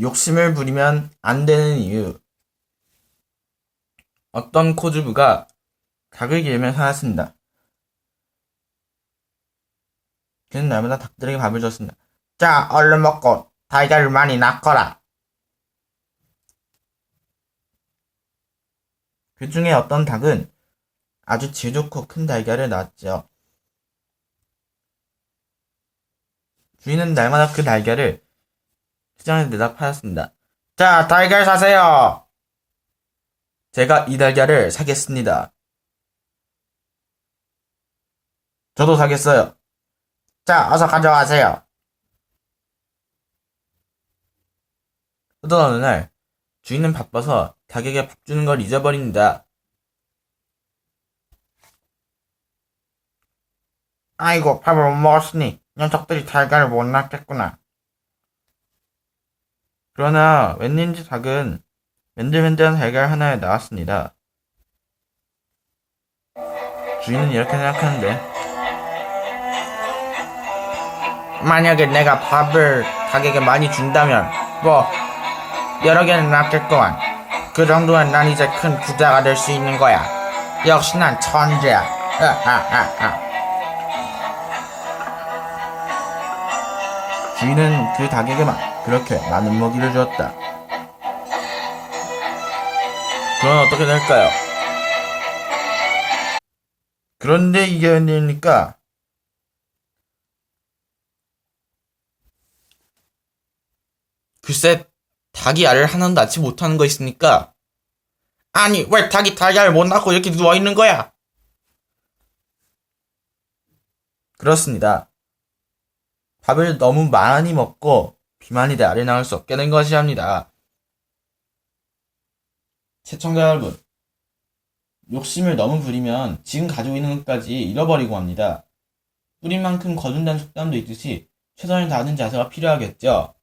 욕심을 부리면 안 되는 이유. 어떤 코주부가 닭을 기르며 살았습니다. 그는 날마다 닭들에게 밥을 줬습니다. 자, 얼른 먹고 달걀을 많이 낳거라. 그 중에 어떤 닭은 아주 질 좋고 큰 달걀을 낳았죠. 주인은 날마다 그 달걀을 시장에 팔았습니다. 자, 달걀 사세요! 제가 이 달걀을 사겠습니다. 저도 사겠어요. 자, 어서 가져가세요. 그러던 어느 날, 주인은 바빠서 닭에게 밥 주는 걸 잊어버립니다. 아이고, 밥을 못 먹었으니 녀석들이 달걀을 못 낳겠구나. 그러나 웬일인지 닭은 맨들맨들한 달걀 하나에 나왔습니다. 주인은 이렇게 생각하는데 만약에 내가 밥을 닭에게 많이 준다면 뭐 여러 개는 낳겠구만. 그 정도면 난 이제 큰 부자가 될 수 있는 거야. 역시 난 천재야. 주인은 그 닭에게만 그렇게 많은 먹이를 주었다. 그럼 어떻게 될까요? 그런데 이게 웬일입니까? 글쎄, 닭이 알을 하나도 낳지 못하는 거 있습니까? 아니, 왜 닭이 달걀을 못 낳고 이렇게 누워있는 거야? 그렇습니다. 밥을 너무 많이 먹고 비만이 알을 낳을 수 없게 된 것이 합니다. 시청자 여러분, 욕심을 너무 부리면 지금 가지고 있는 것까지 잃어버리고 합니다. 뿌린 만큼 거둔다는 속담도 있듯이 최선을 다하는 자세가 필요하겠죠.